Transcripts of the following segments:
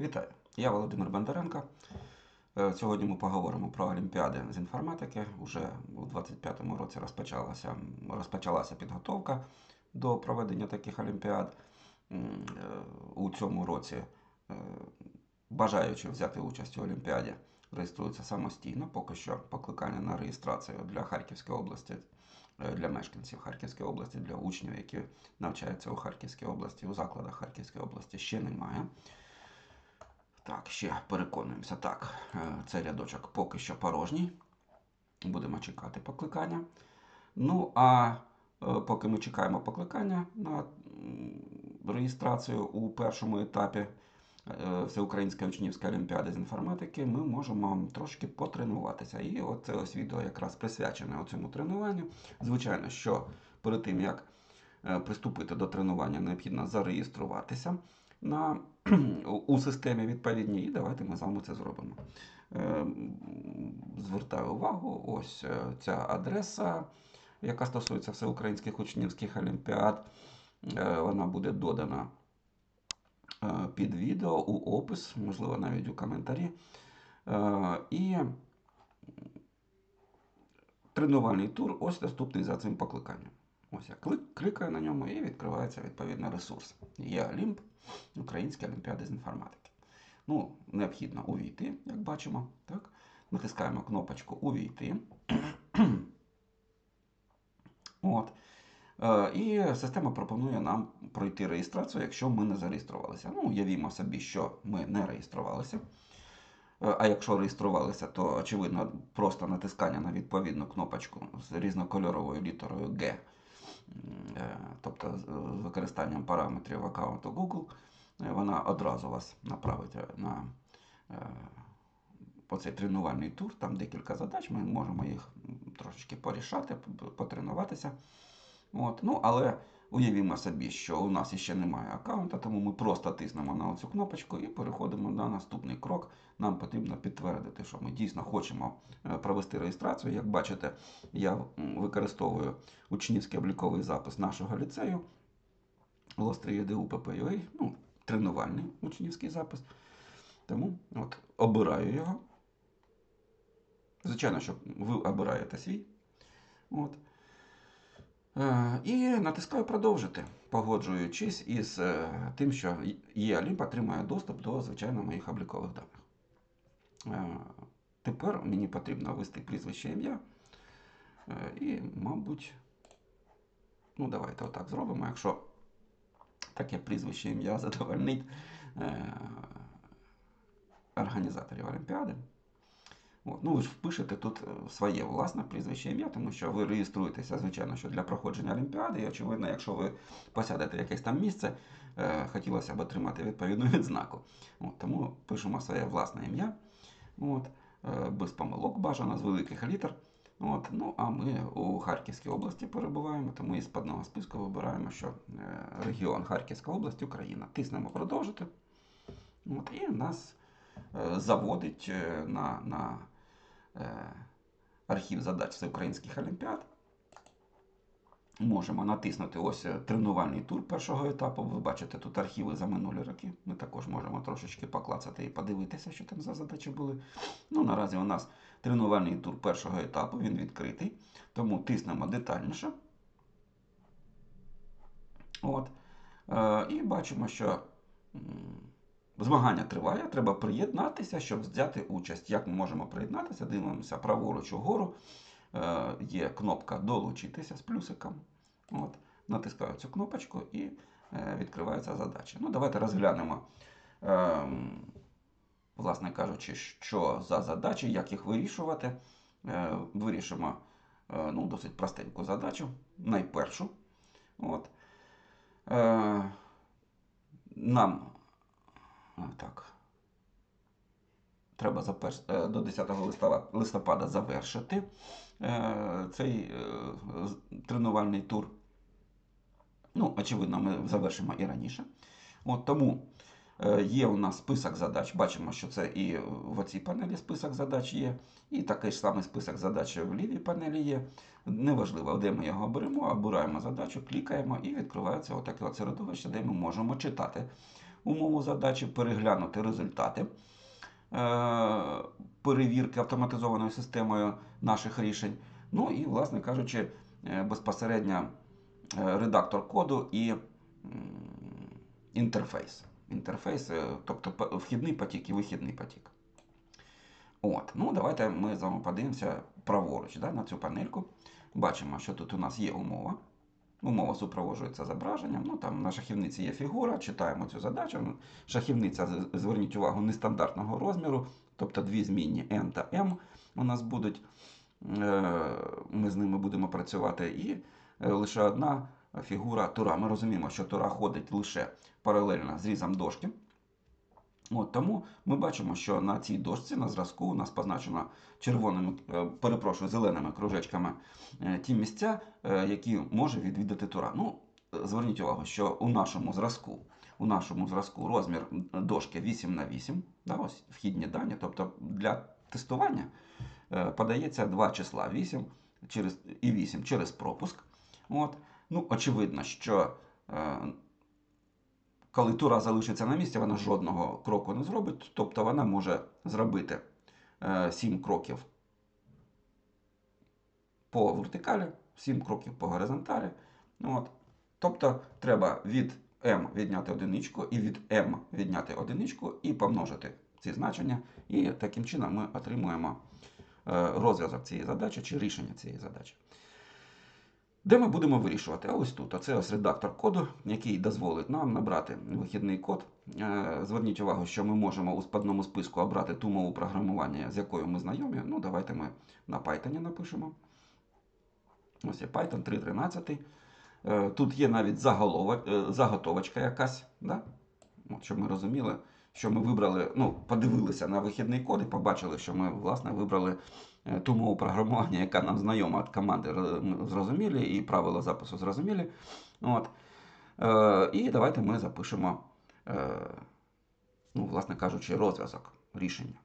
Вітаю! Я Володимир Бондаренко. Е, Сьогодні ми поговоримо про Олімпіади з інформатики. Уже у 2025 році розпочалася, розпочалася підготовка до проведення таких олімпіад. Е, У цьому році е, бажаючи взяти участь у Олімпіаді реєструються самостійно. Поки що покликання на реєстрацію для Харківської області, для мешканців Харківської області, для учнів, які навчаються у Харківській області, у закладах Харківської області ще немає. Так, ще переконуємося. Так, е, цей рядочок поки що порожній. Будемо чекати покликання. Ну, а е, поки ми чекаємо покликання на реєстрацію у першому етапі е, Всеукраїнської учнівської олімпіади з інформатики, ми можемо трошки потренуватися. І оце ось відео якраз присвячене цьому тренуванню. Звичайно, що перед тим, як приступити до тренування, необхідно зареєструватися на, у системі відповідній, і давайте ми з вами це зробимо. Е, Звертаю увагу, ось е, ця адреса, яка стосується всеукраїнських учнівських олімпіад. Е, Вона буде додана під відео у опис, можливо, навіть у коментарі. І тренувальний тур ось доступний за цим покликанням. Ось я клик, клікаю на ньому і відкривається відповідний ресурс. Є Олімп, Українські олімпіади з інформатики. Ну, необхідно увійти, як бачимо. Так? Натискаємо кнопочку Увійти. От. Е, І система пропонує нам пройти реєстрацію, якщо ми не зареєструвалися. Ну, уявімо собі, що ми не реєструвалися. Е, А якщо реєструвалися, то очевидно просто натискання на відповідну кнопочку з різнокольоровою літерою е, тобто з використанням параметрів аккаунту Google, е, вона одразу вас направить е, на е, оцей тренувальний тур. Там декілька задач, ми можемо їх трошечки порішати, потренуватися. От. Ну, але уявімо собі, що у нас ще немає аккаунта, тому ми просто тиснемо на цю кнопочку і переходимо на наступний крок. Нам потрібно підтвердити, що ми дійсно хочемо е, провести реєстрацію. Як бачите, я використовую учнівський обліковий запис нашого ліцею ППЮА, ну, тренувальний учнівський запис. Тому от, обираю його. Звичайно, що ви обираєте свій. От. Е, І натискаю продовжити, погоджуючись із е, тим, що Олімп отримає доступ до, звичайно, моїх облікових даних. Е, Тепер мені потрібно ввести прізвище ім'я. І, мабуть, ну давайте отак зробимо. Якщо таке прізвище ім'я задовольнить організаторів Олімпіади. От. Ну, ви ж впишете тут е, своє власне прізвище ім'я, тому що ви реєструєтеся, звичайно, що для проходження Олімпіади. І, очевидно, якщо ви посядете якесь там місце, е, хотілося б отримати відповідну відзнаку. От, тому пишемо своє власне ім'я. От, е, без помилок бажано, з великих літер. От, ну, а ми у Харківській області перебуваємо, тому із одного списку вибираємо, що е, регіон Харківська область, Україна. Тиснемо продовжити. От, і нас заводить е, на, на е, архів задач всеукраїнських олімпіад. Можемо натиснути ось е, тренувальний тур першого етапу. Ви бачите тут архіви за минулі роки. Ми також можемо трошечки поклацати і подивитися, що там за задачі були. Ну, наразі у нас тренувальний тур першого етапу, він відкритий. Тому тиснемо детальніше. От. Е, і бачимо, що змагання триває, треба приєднатися, щоб взяти участь. Як ми можемо приєднатися? Дивимося праворуч угору. Е, є кнопка Долучитися з плюсиком. От. Натискаю цю кнопочку і е, відкривається задача. Ну, давайте розглянемо, е, власне кажучи, що за задачі, як їх вирішувати. Е, вирішимо е, ну, досить простеньку задачу, найпершу. От. Е, нам так. Треба заперш... е, до 10 листопада, завершити е, цей е, тренувальний тур. Ну, очевидно, ми завершимо і раніше. От тому є у нас список задач. Бачимо, що це і в оцій панелі список задач є, і такий ж самий список задач в лівій панелі є. Неважливо, де ми його беремо, обираємо задачу, клікаємо і відкривається отаке от середовище, де ми можемо читати умову задачі, переглянути результати е, перевірки автоматизованою системою наших рішень. Ну і, власне кажучи, е, безпосередньо е, редактор коду і інтерфейс. Інтерфейс, тобто вхідний потік і вихідний потік. От, ну давайте ми з вами подивимося праворуч да, на цю панельку. Бачимо, що тут у нас є умова. Умова супроводжується зображенням. Ну, там на шахівниці є фігура, читаємо цю задачу. Ну, Шахівниця, зверніть увагу, нестандартного розміру, тобто дві змінні n та m у нас будуть. Е, Ми з ними будемо працювати. І е, лише одна фігура тура. Ми розуміємо, що тура ходить лише паралельно з різом дошки. От, тому ми бачимо, що на цій дошці на зразку у нас позначено червоними, е, перепрошую, зеленими кружечками е, ті місця, е, які може відвідати тура. Ну, зверніть увагу, що у нашому зразку, у нашому зразку розмір дошки 8 на 8, да, ось вхідні дані, тобто для тестування подається два числа 8 через, і 8 через пропуск. От. Ну, очевидно, що коли тура залишиться на місці, вона жодного кроку не зробить. Тобто вона може зробити е, 7 кроків по вертикалі, 7 кроків по горизонталі. От. Тобто треба від m відняти одиничку і від m відняти одиничку і помножити ці значення. І таким чином ми отримуємо е, розв'язок цієї задачі чи рішення цієї задачі. Де ми будемо вирішувати? А ось тут. Оце ось редактор коду, який дозволить нам набрати вихідний код. Е, Зверніть увагу, що ми можемо у складному списку обрати ту мову програмування, з якою ми знайомі. Ну, давайте ми на Python напишемо. Ось є Python 3.13. Е, Тут є навіть е, заготовочка якась, да? Щоб ми розуміли, що ми вибрали, ну, подивилися на вихідний код і побачили, що ми власне вибрали е, ту мову програмування, яка нам знайома від команди, зрозумілі, і правила запису зрозумілі. От. Е, І давайте ми запишемо, е, ну, власне кажучи, розв'язок рішення.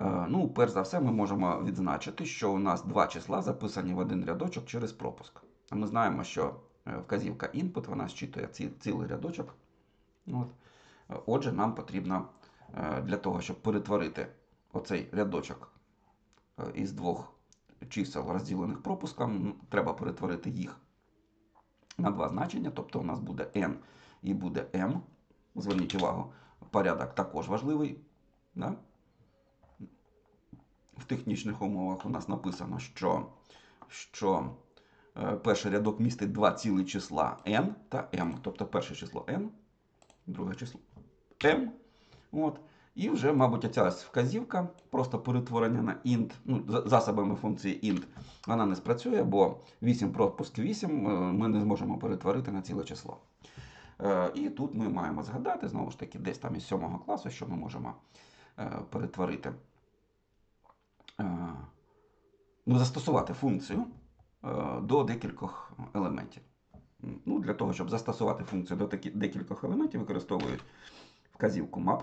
Е, Ну, перш за все, ми можемо відзначити, що у нас два числа записані в один рядочок через пропуск. Ми знаємо, що е, вказівка input, вона зчитує ці, цілий рядочок. От. Отже, нам потрібно е, для того, щоб перетворити оцей рядочок е, із двох чисел, розділених пропуском, треба перетворити їх на два значення. Тобто у нас буде n і буде m. Зверніть увагу, порядок також важливий. Да? В технічних умовах у нас написано, що, що е, перший рядок містить два цілі числа n та m. Тобто перше число n, друге число m. От. І вже, мабуть, ця вказівка, просто перетворення на int, ну, засобами функції int, вона не спрацює, бо 8 пропуск 8 е, ми не зможемо перетворити на ціле число. Е, І тут ми маємо згадати, знову ж таки, десь там із 7 класу, що ми можемо е, перетворити, ну, застосувати функцію до декількох елементів. Ну, для того, щоб застосувати функцію до декількох елементів, використовують вказівку map.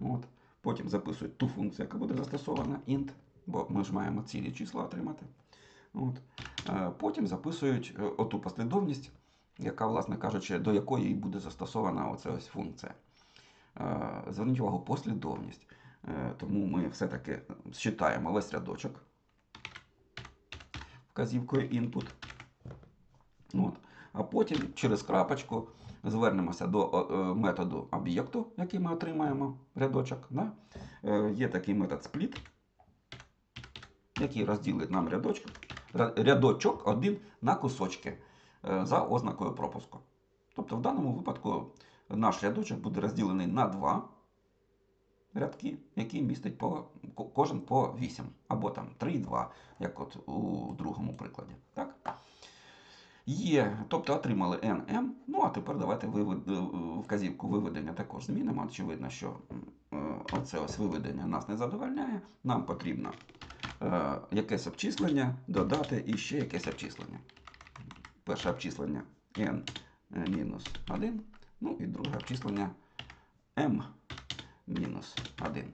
От. Потім записують ту функцію, яка буде застосована, int, бо ми ж маємо цілі числа отримати. От. Е, Потім записують е, оту послідовність, яка, власне кажучи, до якої буде застосована оця ось функція. Е, Зверніть увагу, послідовність. Тому ми все-таки считаємо весь рядочок вказівкою input. От. А потім через крапочку звернемося до е, методу об'єкту, який ми отримаємо рядочок. Е, Є такий метод split, який розділить нам рядочок, рядочок один на кусочки е, за ознакою пропуску. Тобто в даному випадку наш рядочок буде розділений на два рядки, які містять по, кожен по 8, або там 3, 2, як от у другому прикладі. Так? Є, тобто отримали NM. Ну а тепер давайте вивед, е, вказівку виведення також змінимо. Очевидно, що е, оце ось виведення нас не задовольняє. Нам потрібно е, якесь обчислення додати і ще якесь обчислення. Перше обчислення n-1, ну і друге обчислення m-1.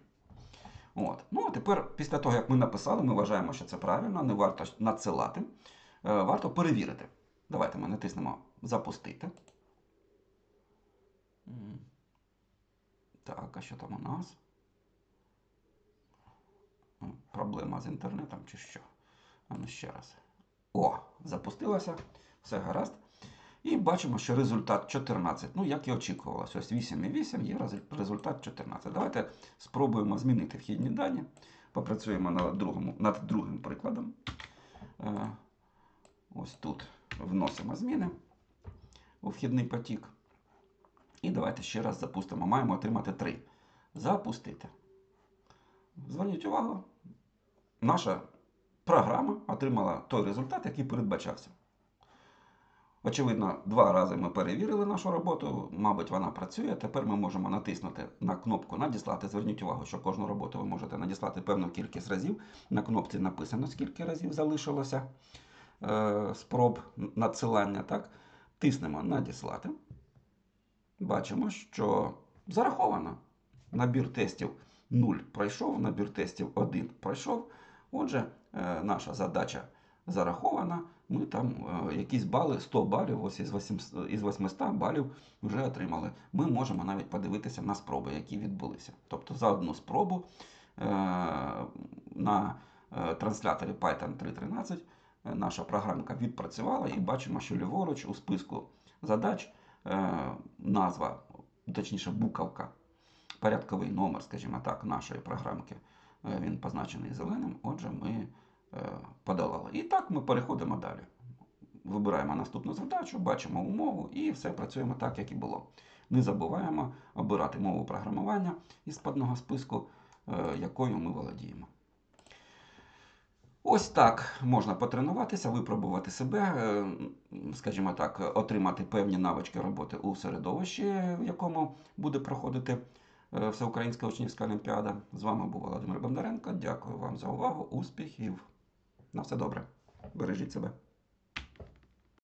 От. Ну, а тепер, після того, як ми написали, ми вважаємо, що це правильно, не варто надсилати. Варто перевірити. Давайте ми натиснемо Запустити. Так, а що там у нас? Проблема з інтернетом чи що? А ну ще раз. О, запустилося. Все гаразд. І бачимо, що результат 14. Ну, як і очікувалося. Ось 8,8 є результат 14. Давайте спробуємо змінити вхідні дані. Попрацюємо над, другому, над другим прикладом. Е, Ось тут вносимо зміни у вхідний потік. І давайте ще раз запустимо. Маємо отримати 3. Запустити. Зверніть увагу, наша програма отримала той результат, який передбачався. Очевидно, два рази ми перевірили нашу роботу, мабуть, вона працює. Тепер ми можемо натиснути на кнопку Надіслати. Зверніть увагу, що кожну роботу ви можете надіслати певну кількість разів. На кнопці написано, скільки разів залишилося е, спроб надсилання. Так? Тиснемо Надіслати. Бачимо, що зараховано. Набір тестів 0 пройшов, набір тестів 1 пройшов. Отже, е, наша задача зарахована. Ми там е, якісь бали, 100 балів, ось із 800, із 800 балів вже отримали. Ми можемо навіть подивитися на спроби, які відбулися. Тобто за одну спробу на трансляторі Python 3.13 е, наша програмка відпрацювала і бачимо, що ліворуч у списку задач е, назва, точніше буковка, порядковий номер, скажімо так, нашої програмки. Е, Він позначений зеленим, отже, ми е, подолали. І так ми переходимо далі. Вибираємо наступну задачу, бачимо умову і все працюємо так, як і було. Не забуваємо обирати мову програмування із складного списку, е, якою ми володіємо. Ось так можна потренуватися, випробувати себе, е, скажімо так, отримати певні навички роботи у середовищі, в якому буде проходити е, Всеукраїнська учнівська олімпіада. З вами був Володимир Бондаренко. Дякую вам за увагу, успіхів. На все добре. Бережіть себе.